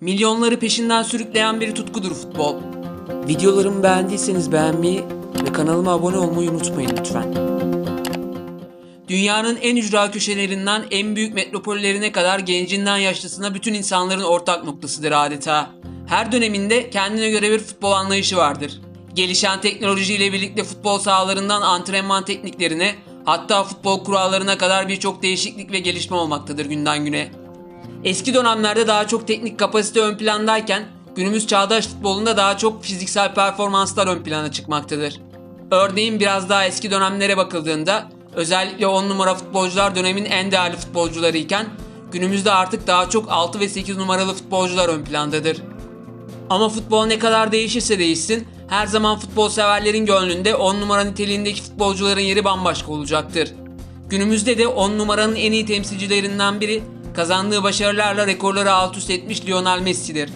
Milyonları peşinden sürükleyen bir tutkudur futbol. Videolarımı beğendiyseniz beğenmeyi ve kanalıma abone olmayı unutmayın lütfen. Dünyanın en ücra köşelerinden en büyük metropollerine kadar gencinden yaşlısına bütün insanların ortak noktasıdır adeta. Her döneminde kendine göre bir futbol anlayışı vardır. Gelişen teknolojiyle birlikte futbol sahalarından antrenman tekniklerine hatta futbol kurallarına kadar birçok değişiklik ve gelişme olmaktadır günden güne. Eski dönemlerde daha çok teknik kapasite ön plandayken günümüz çağdaş futbolunda daha çok fiziksel performanslar ön plana çıkmaktadır. Örneğin biraz daha eski dönemlere bakıldığında özellikle 10 numara futbolcular dönemin en değerli futbolcuları iken günümüzde artık daha çok 6 ve 8 numaralı futbolcular ön plandadır. Ama futbol ne kadar değişirse değişsin her zaman futbol severlerin gönlünde 10 numara niteliğindeki futbolcuların yeri bambaşka olacaktır. Günümüzde de 10 numaranın en iyi temsilcilerinden biri kazandığı başarılarla rekorları alt üst etmiş Lionel Messi'dir.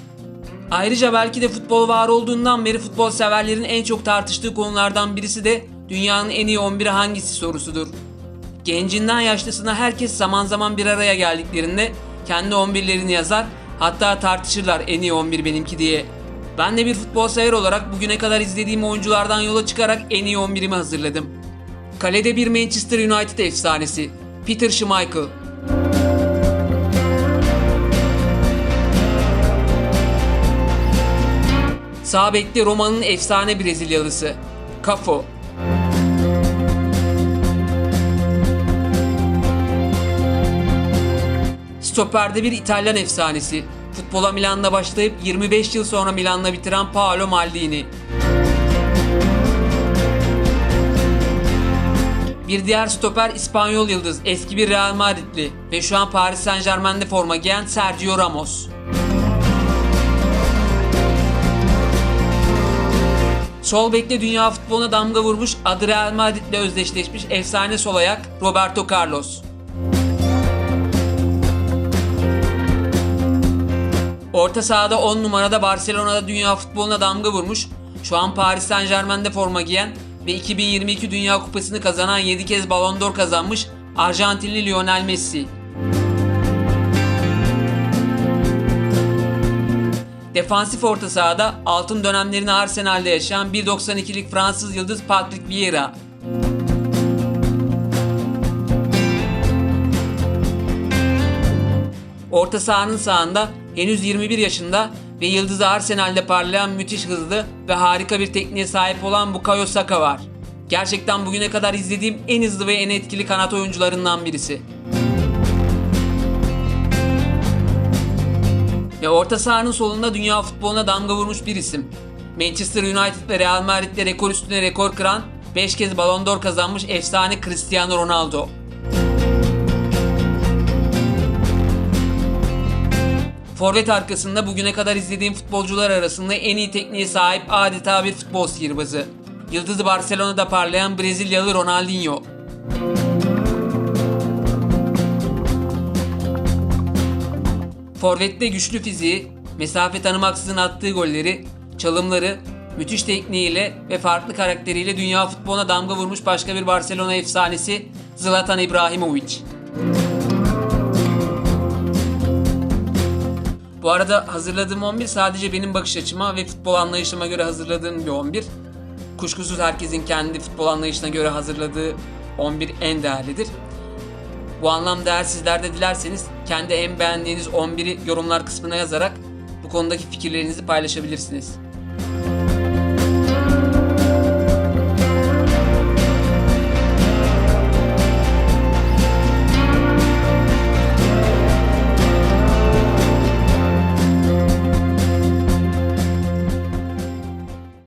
Ayrıca belki de futbol var olduğundan beri futbol severlerin en çok tartıştığı konulardan birisi de dünyanın en iyi 11'i hangisi sorusudur. Gencinden yaşlısına herkes zaman zaman bir araya geldiklerinde kendi 11'lerini yazar hatta tartışırlar en iyi 11 benimki diye. Ben de bir futbol sever olarak bugüne kadar izlediğim oyunculardan yola çıkarak en iyi 11'imi hazırladım. Kalede bir Manchester United efsanesi Peter Schmeichel. Sağ bekte Roma'nın efsane Brezilyalısı Cafu. Stoper'de bir İtalyan efsanesi. Futbola Milan'da başlayıp 25 yıl sonra Milan'da bitiren Paolo Maldini. Bir diğer stoper İspanyol yıldız, eski bir Real Madridli ve şu an Paris Saint Germain'de forma giyen Sergio Ramos. Sol bekte dünya futboluna damga vurmuş, adı Real Madrid'le özdeşleşmiş efsane sol ayak Roberto Carlos. Orta sahada 10 numarada Barcelona'da dünya futboluna damga vurmuş, şu an Paris Saint Germain'de forma giyen ve 2022 Dünya Kupası'nı kazanan 7 kez Ballon d'Or kazanmış Arjantinli Lionel Messi. Defansif orta sahada altın dönemlerini Arsenal'de yaşayan 1.92'lik Fransız yıldız Patrick Vieira. Orta sahanın sağında henüz 21 yaşında ve yıldızı Arsenal'de parlayan müthiş hızlı ve harika bir tekniğe sahip olan Bukayo Saka var. Gerçekten bugüne kadar izlediğim en hızlı ve en etkili kanat oyuncularından birisi. Ve orta sahanın solunda dünya futboluna damga vurmuş bir isim. Manchester United ve Real Madrid'de rekor üstüne rekor kıran, 5 kez Ballon d'Or kazanmış efsane Cristiano Ronaldo. Forvet arkasında bugüne kadar izlediğim futbolcular arasında en iyi tekniğe sahip adeta bir futbol sihirbazı. Yıldızı Barcelona'da parlayan Brezilyalı Ronaldinho. Forvet'te güçlü fiziği, mesafe tanımaksızın attığı golleri, çalımları, müthiş tekniğiyle ve farklı karakteriyle dünya futboluna damga vurmuş başka bir Barcelona efsanesi Zlatan İbrahimovic. Bu arada hazırladığım 11 sadece benim bakış açıma ve futbol anlayışıma göre hazırladığım bir 11. Kuşkusuz herkesin kendi futbol anlayışına göre hazırladığı 11 en değerlidir. Bu anlamda eğer sizler de dilerseniz kendi en beğendiğiniz 11'i yorumlar kısmına yazarak bu konudaki fikirlerinizi paylaşabilirsiniz.